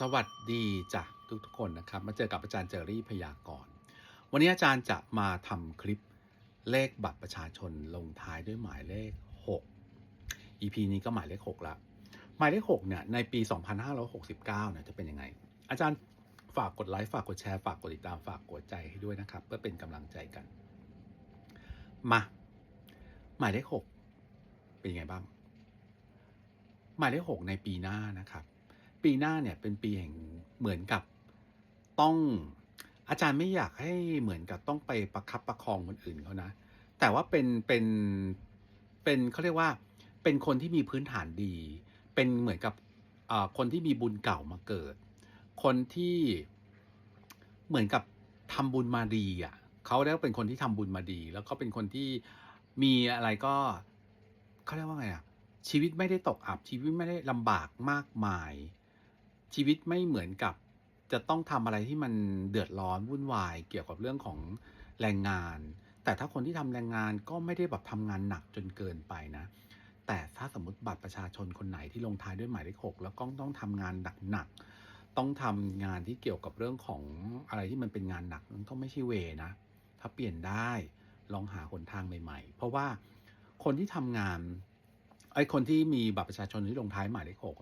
สวัสดีจ้ะทุกทุกๆคนนะครับ มาเจอกับอาจารย์เจอรี่พยากรณ์วันนี้อาจารย์จะมาทำคลิปเลขบัตรประชาชนลงท้ายด้วยหมายเลข 6 EP นี้ก็หมายเลข 6 ละ หมายเลข 6 เนี่ย ในปี 2569เนี่ยจะเป็นยังไง อาจารย์ฝากกดไลค์ฝากกดแชร์ฝากกดติดตามฝากกดใจให้ด้วยนะครับ เพื่อเป็นกำลังใจกัน มา หมายเลข 6 เป็นยังไงบ้าง หมายเลข 6 ในปีหน้านะครับ ปีหน้าเนี่ยเป็นปีแห่งเหมือนกับต้องอาจารย์ไม่อยากให้เหมือนกับต้องไปประคับประคองคนอื่นเขานะ แต่ว่าเป็นเป็นเป็นเขาเรียกว่า เป็นคนที่มีพื้นฐานดี เป็นเหมือนกับอ่าคนที่มีบุญเก่ามาเกิด คนที่เหมือนกับทำบุญมาดีอะเขาเรียกว่าเป็นคนที่ทำบุญมาดี แล้วก็เป็นคนที่มีอะไรก็เขาเรียกว่าไงอะชีวิตไม่ได้ตกอับชีวิตไม่ได้ลำบากมากมาย ชีวิตไม่เหมือนกับจะต้องทำอะไรที่มันเดือดร้อนวุ่นวาย เกี่ยวกับเรื่องของแรงงาน แต่ถ้าคนที่ทำแรงงานก็ไม่ได้แบบทำงานหนักจนเกินไปนะ แต่ถ้าสมมติบัตรประชาชนคนไหนที่ลงท้ายด้วยหมายเลขหกแล้วก็ต้องทำงานหนักๆต้องทำงานที่เกี่ยวกับเรื่องของอะไรที่มันเป็นงานหนักมันต้องไม่ใช่เวนะ ถ้าเปลี่ยนได้ลองหาหนทางใหม่ ๆ เพราะว่าคนที่ทำงานไอ้คนที่มีบัตรประชาชนที่ลงท้ายหมายเลขหก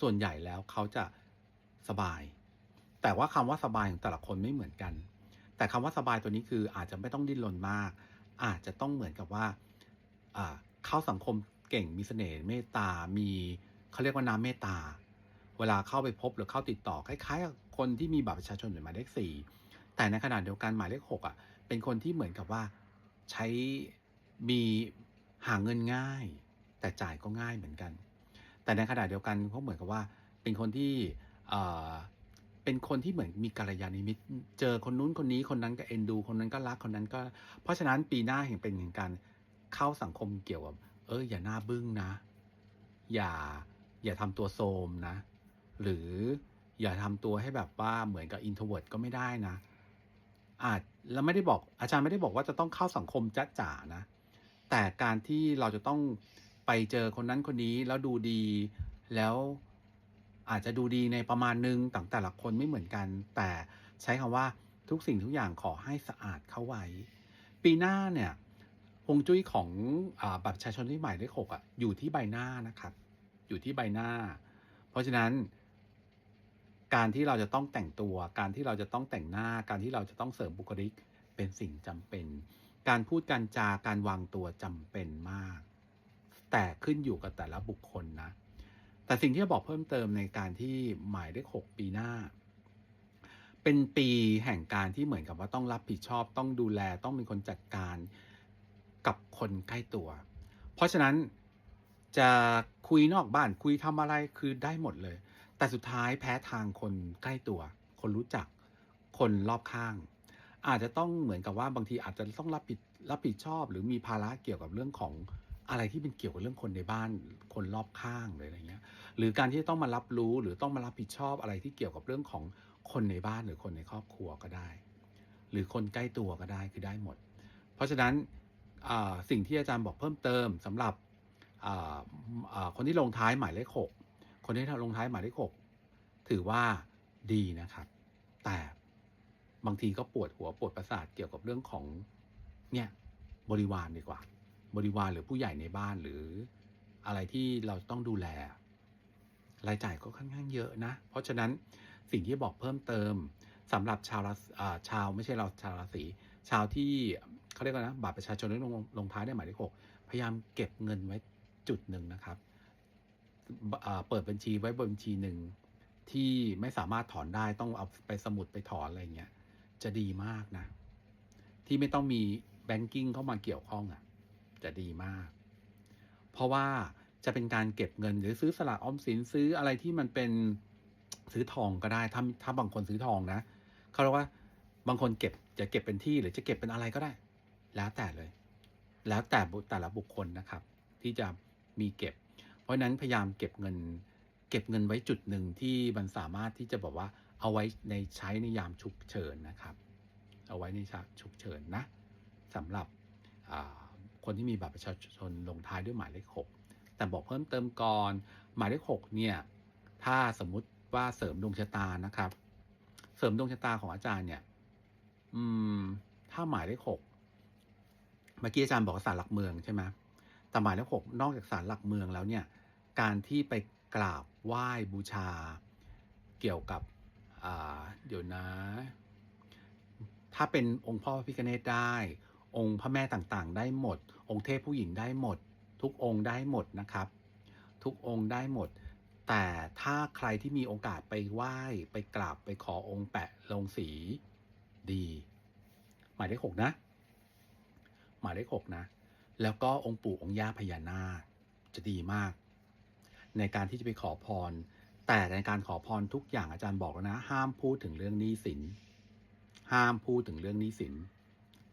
ส่วนใหญ่แล้วเขาจะ สบาย แต่ว่าคำว่าสบายของแต่ละคนไม่เหมือนกัน แต่คำว่าสบายตัวนี้คืออาจจะไม่ต้องดิ้นรนมาก อาจจะต้องเหมือนกับว่าเข้าสังคมเก่งมีเสน่ห์เมตตา มีเขาเรียกว่าน้ำเมตตา เวลาเข้าไปพบหรือเข้าติดต่อคล้ายๆกับคนที่มีบัตรประชาชนหมายเลขสี่แต่ในขณะเดียวกันหมายเลขหกอะเป็นคนที่เหมือนกับว่าใช้มีหาเงินง่าย แต่จ่ายก็ง่ายเหมือนกัน แต่ในขณะเดียวกันเขาเหมือนกับว่าเป็นคนที่ เป็นคนที่เหมือนมีกัลยาณมิตร เจอคนนู้นคนนี้คนนั้นก็เอ็นดู คนนั้นก็รักคนนั้นก็ เพราะฉะนั้นปีหน้าเห็นเป็นอย่างการเข้าสังคมเกี่ยวกับ เอออย่าหน้าบึ้งนะ อย่าอย่าทำตัวโทรมนะ หรืออย่าทำตัวให้แบบว่าเหมือนกับอินโทรเวิร์ดก็ไม่ได้นะ อาจแล้วไม่ได้บอกอาจารย์ไม่ได้บอกว่าจะต้องเข้าสังคมจ้าจ๋านะ แต่การที่เราจะต้องไปเจอคนนั้นคนนี้แล้วดูดีแล้ว อาจจะดูดีในประมาณนึงต่างแต่ละคนไม่เหมือนกัน แต่ใช้คำว่าทุกสิ่งทุกอย่างขอให้สะอาดเข้าไว้ ปีหน้าเนี่ยฮวงจุ้ยของอาบัตรประชาชนที่หมายเลขหกอะอยู่ที่ใบหน้านะครับ อยู่ที่ใบหน้า เพราะฉะนั้น การที่เราจะต้องแต่งตัว การที่เราจะต้องแต่งหน้า การที่เราจะต้องเสริมบุคลิกเป็นสิ่งจำเป็น การพูดการจาการวางตัวจำเป็นมาก แต่ขึ้นอยู่กับแต่ละบุคคลนะ แต่สิ่งที่จะบอกเพิ่มเติมในการที่หมายเลขหกปีหน้า เป็นปีแห่งการที่เหมือนกับว่าต้องรับผิดชอบ ต้องดูแลต้องเป็นคนจัดการกับคนใกล้ตัว เพราะฉะนั้นจะคุยนอกบ้านคุยทำอะไรคือได้หมดเลย แต่สุดท้ายแพ้ทางคนใกล้ตัว คนรู้จัก คนรอบข้าง อาจจะต้องเหมือนกับว่าบางทีอาจจะต้องรับผิดรับผิดชอบ หรือมีภาระเกี่ยวกับเรื่องของ อะไรที่เป็นเกี่ยวกับเรื่องคนในบ้านคนรอบข้างเลยอะไรเงี้ย หรือการที่ต้องมารับรู้หรือต้องมารับผิดชอบอะไรที่เกี่ยวกับเรื่องของคนในบ้านหรือคนในครอบครัวก็ได้ หรือคนใกล้ตัวก็ได้คือได้หมด เพราะฉะนั้นสิ่งที่อาจารย์บอกเพิ่มเติมสำหรับคนที่ลงท้ายหมายเลขหกคนที่ลงท้ายหมายเลขหกถือว่าดีนะครับ แต่บางทีก็ปวดหัวปวดประสาทเกี่ยวกับเรื่องของเนี่ยบริวารดีกว่า บริวารหรือผู้ใหญ่ในบ้านหรืออะไรที่เราต้องดูแล รายจ่ายก็ค่อนข้างเยอะนะ เพราะฉะนั้นสิ่งที่บอกเพิ่มเติมสำหรับชาวราชาวไม่ใช่เราชาวราศีชาวที่เขาเรียกว่านะบัตรประชาชนลงลงท้ายได้หมายเลขหกพยายามเก็บเงินไว้จุดหนึ่งนะครับเปิดบัญชีไว้บนบัญชีหนึ่งที่ไม่สามารถถอนได้ต้องเอาไปสมุดไปถอนอะไรเงี้ยจะดีมากนะ ที่ไม่ต้องมีแบงกิ้งเข้ามาเกี่ยวข้องอะ จะดีมาก เพราะว่าจะเป็นการเก็บเงินหรือซื้อสลากออมสินซื้ออะไรที่มันเป็นซื้อทองก็ได้ ถ้าถ้าบางคนซื้อทองนะเขาเรียกว่าบางคนเก็บจะเก็บเป็นที่หรือจะเก็บเป็นอะไรก็ได้ แล้วแต่เลย แล้วแต่แต่ละบุคคลนะครับ ที่จะมีเก็บ เพราะนั้นพยายามเก็บเงิน เก็บเงินไว้จุดหนึ่งที่มันสามารถที่จะบอกว่าเอาไว้ในใช้ในยามฉุกเฉินนะครับ เอาไว้ในฉุกเฉินนะสำหรับอ่า คนที่มีบัตรประชาชนลงท้ายด้วยหมายเลขหกแต่บอกเพิ่มเติมก่อนหมายเลขหกเนี่ยถ้าสมมุติว่าเสริมดวงชะตานะครับ เสริมดวงชะตาของอาจารย์เนี่ย อืม ถ้าหมายเลขหกเมื่อกี้อาจารย์บอกว่าศาลหลักเมืองใช่ไหมแต่หมายเลขหกนอกจากศาลหลักเมืองแล้วเนี่ย การที่ไปกราบไหว้บูชา เกี่ยวกับเดี๋ยวนะ ถ้าเป็นองค์พ่อพระพิฆเนศได้ องค์พระแม่ต่างๆ ได้หมด องค์เทพผู้หญิงได้หมด ทุกองค์ได้หมดนะครับ ทุกองค์ได้หมด แต่ถ้าใครที่มีโอกาสไปไหว้ไปกราบไปขอองค์แปะลงสีดี หมายเลขหกนะ หมายเลขหกนะ แล้วก็องค์ปู่องค์ย่าพญานาคจะดีมาก ในการที่จะไปขอพร แต่ในการขอพรทุกอย่างอาจารย์บอกแล้วนะ ห้ามพูดถึงเรื่องหนี้สินห้ามพูดถึงเรื่องหนี้สิน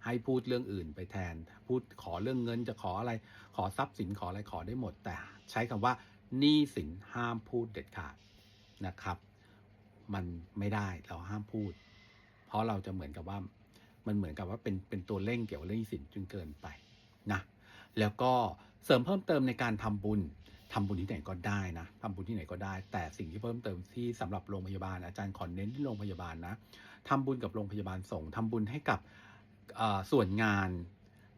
ให้พูดเรื่องอื่นไปแทน พูดขอเรื่องเงินจะขออะไร ขอทรัพย์สินขออะไรขอได้หมด แต่ใช้คำว่าหนี้สินห้ามพูดเด็ดขาดนะครับ มันไม่ได้เราห้ามพูด เพราะเราจะเหมือนกับว่ามันเหมือนกับว่าเป็นเป็นตัวเร่งเกี่ยวกับเรื่องหนี้สินจนเกินไปนะแล้วก็เสริมเพิ่มเติมในการทำบุญทำบุญที่ไหนก็ได้นะทำบุญที่ไหนก็ได้ แต่สิ่งที่เพิ่มเติมที่สำหรับโรงพยาบาลอาจารย์ขอเน้นที่โรงพยาบาลนะทำบุญกับโรงพยาบาลส่งฆ์ทำบุญให้กับ ส่วนงาน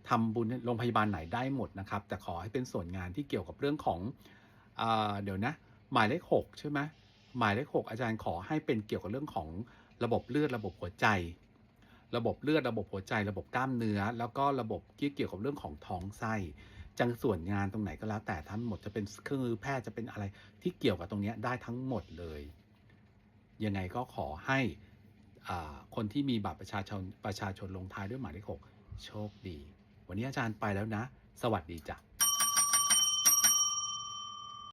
ทำบุญโรงพยาบาลไหนได้หมดนะครับ แต่ขอให้เป็นส่วนงานที่เกี่ยวกับเรื่องของเอเดี๋ยวนะ หมายเลขหกใช่ไหมหมายเลขหกอาจารย์ขอให้เป็นเกี่ยวกับเรื่องของระบบเลือดระบบหัวใจ ระบบเลือดระบบหัวใจ ระบบกล้ามเนื้อ แล้วก็ระบบที่เกี่ยวกับเรื่องของท้องไส้จังส่วนงานตรงไหนก็แล้วแต่ทั้งหมดจะเป็นเครื่องมือแพทย์จะเป็นอะไรที่เกี่ยวกับตรงนี้ได้ทั้งหมดเลย ยังไงก็ขอให้ คนที่มีบัตรประชาชนประชาชนลงท้ายด้วยหมายเลขหกโชคดี วันนี้อาจารย์ไปแล้วนะ สวัสดีจ้ะ